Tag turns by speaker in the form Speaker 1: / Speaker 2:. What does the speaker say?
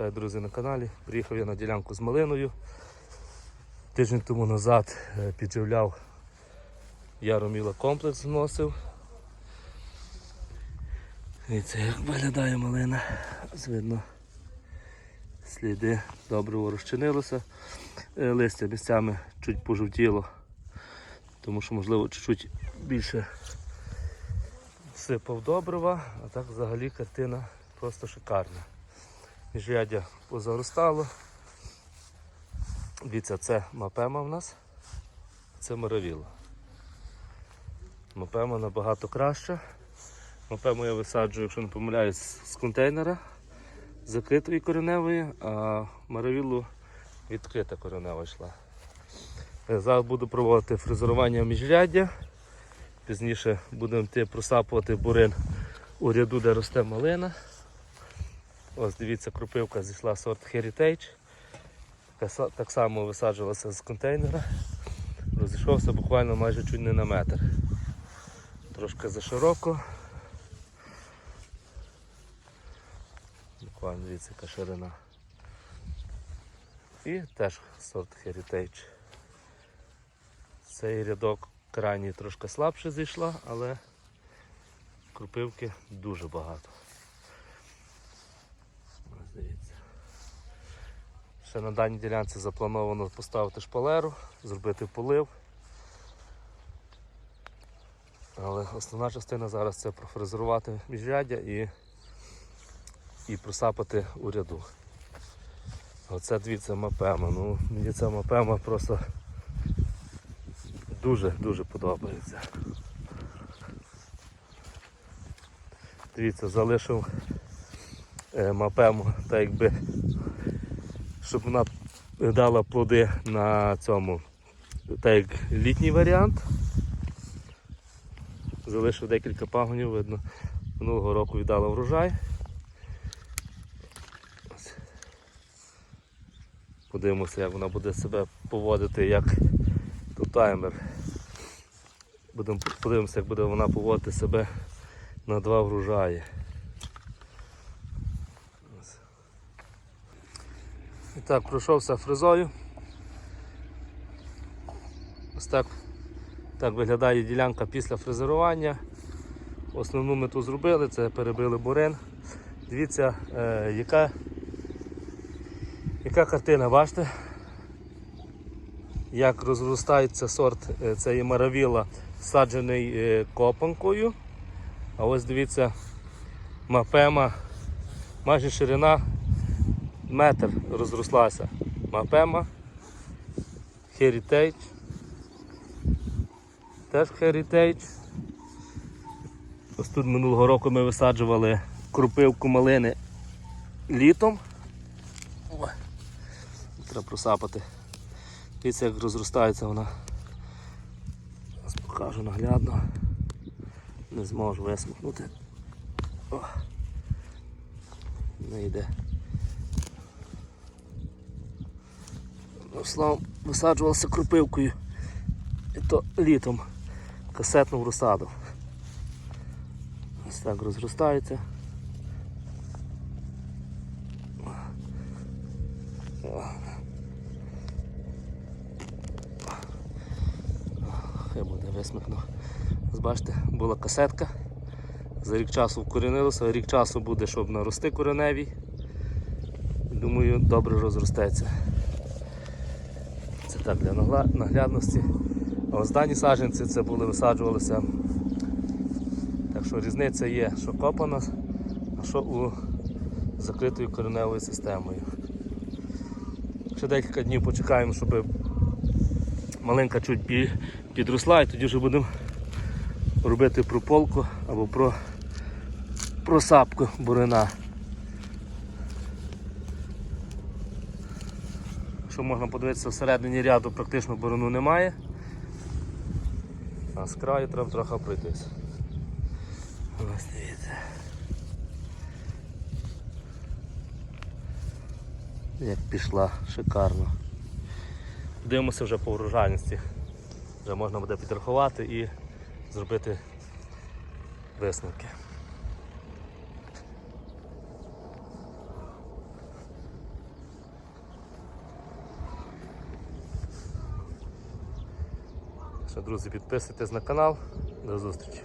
Speaker 1: Вітаю, друзі, на каналі. Приїхав я на ділянку з малиною. Тиждень тому назад е, підживляв Яроміла комплекс вносив. Дивіться, як виглядає малина. Видно, сліди добре розчинилося. Е, Листя місцями чуть пожовтіло, тому що, можливо, чуть-чуть більше сипав добрива, а так взагалі картина просто шикарна. Міжряддя позаростало. Дивіться, це мапема в нас, це моровіло. Мапема набагато краща. Мапему я висаджую, якщо не помиляюсь, з контейнера закритої кореневої, а моровілу відкрита коренева йшла. Е, Зараз буду проводити фрезерування міжряддя. Пізніше будемо йти просапувати бурин у ряду, де росте малина. Ось дивіться, кропивка зійшла сорт Heritage. Так само висаджувалася з контейнера. Розійшовся буквально майже чуть не на метр. Трошки зашироко. Буквально дивіться, яка ширина. І теж сорт Heritage. Цей рядок крайній трошки слабше зійшла, але крупивки дуже багато. Дивіться. Ще на даній ділянці заплановано поставити шпалеру, зробити полив. Але основна частина зараз це профрезерувати міжряддя і, і просапати у ряду. Оце дивіться мапема. Ну, мені ця мапема просто дуже-дуже подобається. Дивіться, залишив е, мапему, так якби, щоб вона дала плоди на цьому, так як літній варіант. Залишив декілька пагонів, видно, минулого року віддала врожай. Подивимося, як вона буде себе поводити як тут таймер. Подивимося, як буде вона поводити себе на два врожаї. І так, пройшовся фрезою. Ось так, так виглядає ділянка після фрезерування. Основну ми тут зробили, це перебили бурин. Дивіться, е, яка, яка картина, бачите? Як розростається сорт е, цієї маравіла, саджений е, копанкою. А ось дивіться, мапема, майже ширина метр розрослася. Мапема, Heritage. Теж Heritage. Ось тут минулого року ми висаджували крупивку малини літом. Ой, Треба просапати. Дивіться, як розростається вона. Зараз покажу наглядно. Не зможу висмикнути. О. Не йде. Слав висаджувався крупивкою. І то літом касетну розсаду. Ось так розростається. Хай буде висмикну. Ось Бачите, була касетка. За рік часу вкорінилося, рік часу буде, щоб нарости кореневі. Думаю, добре розростеться. Це так для наглядності. Останні саджанці це були висаджувалися. Так що різниця є, що копана, а що у закритою кореневою системою. Ще декілька днів почекаємо, щоб маленька чуть підросла і тоді вже будемо робити прополку або про просапку бурина. Що можна подивитися, всередині ряду практично бурину немає. А з краю треба трохи пройтись. Ось дивіться. Як пішла, шикарно. Дивимося вже по врожайності. Вже можна буде підрахувати і зробити висновки. Що, друзі, підписуйтесь на канал. До зустрічі.